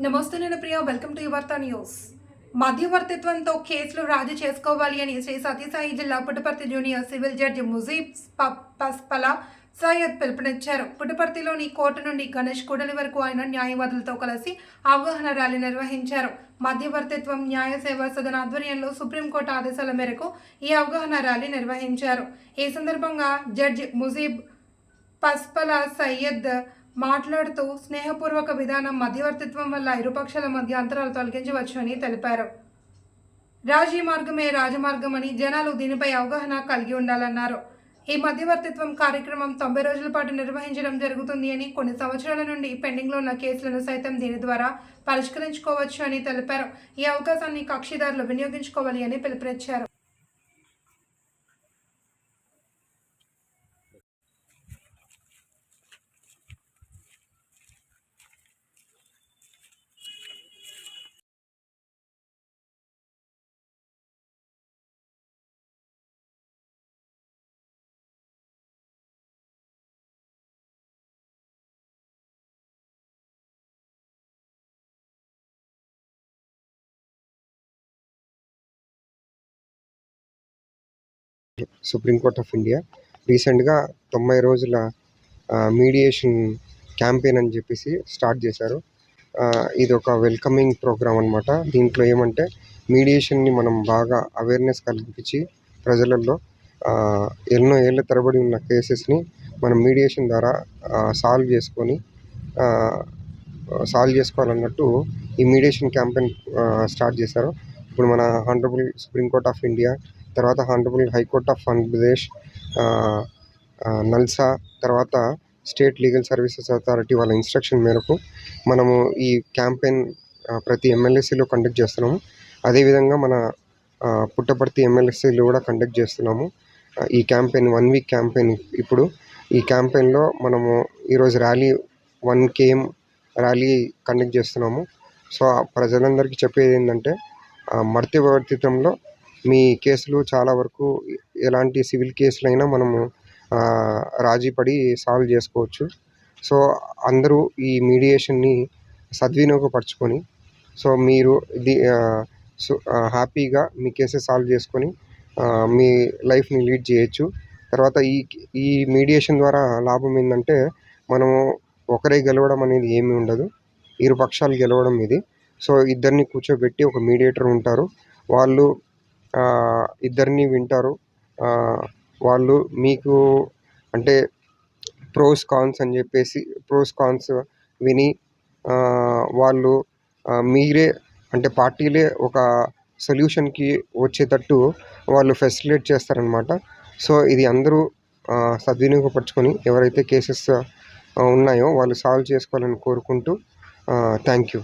నమస్తే నేను Priya welcome to యువర్త న్యూస్ మధ్యవర్తిత్వంతో కేసులు రాజీ చేసుకోవాలి అని శ్రీ సతీసాయి జిల్లా Puttaparthi junior civil judge Mujeeb ప- పస్పల సయ్యద్ పిలుపునిచ్చారు. పుట్టపర్తిలోని కోర్టు నుండి గణేష్ కూడలి వరకు ఆయన న్యాయవాదులతో కలిసి అవగాహన ర్యాలీ నిర్వహించారు. మధ్యవర్తిత్వం న్యాయ సేవా సదన ఆధ్వర్యంలో సుప్రీంకోర్టు ఆదేశాల మేరకు ఈ అవగాహన ర్యాలీ నిర్వహించారు. ఈ సందర్భంగా జడ్జి ముజీబ్ పస్పల సయ్యద్ మాట్లాడుతూ స్నేహపూర్వక విధానం మధ్యవర్తిత్వం వల్ల ఇరుపక్షాల మధ్య అంతరాలు తొలగించవచ్చు అని తెలిపారు. రాజీ మార్గమే రాజమార్గమని జనాలు దీనిపై అవగాహన కలిగి ఉండాలన్నారు. ఈ మధ్యవర్తిత్వం కార్యక్రమం తొంభై రోజుల పాటు నిర్వహించడం జరుగుతుంది అని కొన్ని సంవత్సరాల నుండి పెండింగ్లో ఉన్న కేసులను సైతం దీని ద్వారా పరిష్కరించుకోవచ్చు అని తెలిపారు. ఈ అవకాశాన్ని కక్షిదారులు వినియోగించుకోవాలి అని పిలుపునిచ్చారు. Supreme court of India. రీసెంట్గా తొంభై రోజుల మీడియేషన్ క్యాంపెయిన్ అని చెప్పేసి స్టార్ట్ చేశారు. ఇది ఒక వెల్కమింగ్ ప్రోగ్రామ్ అనమాట దీంట్లో ఏమంటే మీడియేషన్ని మనం బాగా అవేర్నెస్ కల్పించి ప్రజలలో ఎన్నో ఏళ్ళ తరబడి ఉన్న కేసెస్ని మనం మీడియేషన్ ద్వారా సాల్వ్ చేసుకొని సాల్వ్ చేసుకోవాలన్నట్టు ఈ మీడియేషన్ క్యాంపెయిన్ స్టార్ట్ చేశారు. ఇప్పుడు మన honorable supreme court of India తర్వాత honorable high court of Andhra Pradesh NALSA తర్వాత స్టేట్ లీగల్ సర్వీసెస్ అథారిటీ వాళ్ళ ఇన్స్ట్రక్షన్ మేరకు మనము ఈ క్యాంపెయిన్ ప్రతి ఎమ్మెల్యేసీలో కండక్ట్ చేస్తున్నాము. అదేవిధంగా మన పుట్టపర్తి ఎమ్మెల్యేసీలో కూడా కండక్ట్ చేస్తున్నాము. ఈ క్యాంపెయిన్ వన్ వీక్ క్యాంపెయిన్ ఇప్పుడు. ఈ క్యాంపెయిన్లో మనము ఈరోజు rally one KM rally conduct చేస్తున్నాము. సో ప్రజలందరికీ చెప్పేది ఏంటంటే ఆ, మీ కేసులు చాలా వరకు ఎలాంటి సివిల్ కేసులైనా మనము రాజీపడి రాజీ పడి సాల్వ్ చేసుకోవచ్చు. సో అందరూ ఈ మీడియేషన్ని సద్వినియోగపరచుకొని సో మీరు ఇది సో హ్యాపీగా మీ కేసెస్ సాల్వ్ చేసుకొని మీ లైఫ్ని లీడ్ చేయొచ్చు. తర్వాత ఈ ఈ మీడియేషన్ ద్వారా లాభం ఏంటంటే మనము ఒకరే గెలవడం అనేది ఏమీ ఉండదు. ఇరు పక్షాలు గెలవడం ఇది. సో ఇద్దరిని కూర్చోబెట్టి ఒక మీడియేటర్ ఉంటారు. వాళ్ళు ఇద్దరిని వింటారు. వాళ్ళు మీకు అంటే ప్రోస్ కాన్స్ అని చెప్పేసి ప్రోస్ కాన్స్ విని వాళ్ళు మీరే అంటే పార్టీలే ఒక సొల్యూషన్కి వచ్చేటట్టు వాళ్ళు ఫెసిలిటేట్ చేస్తారనమాట సో ఇది అందరూ సద్వినియోగపరచుకొని ఎవరైతే కేసెస్ ఉన్నాయో వాళ్ళు సాల్వ్ చేసుకోవాలని కోరుకుంటూ థ్యాంక్ యూ.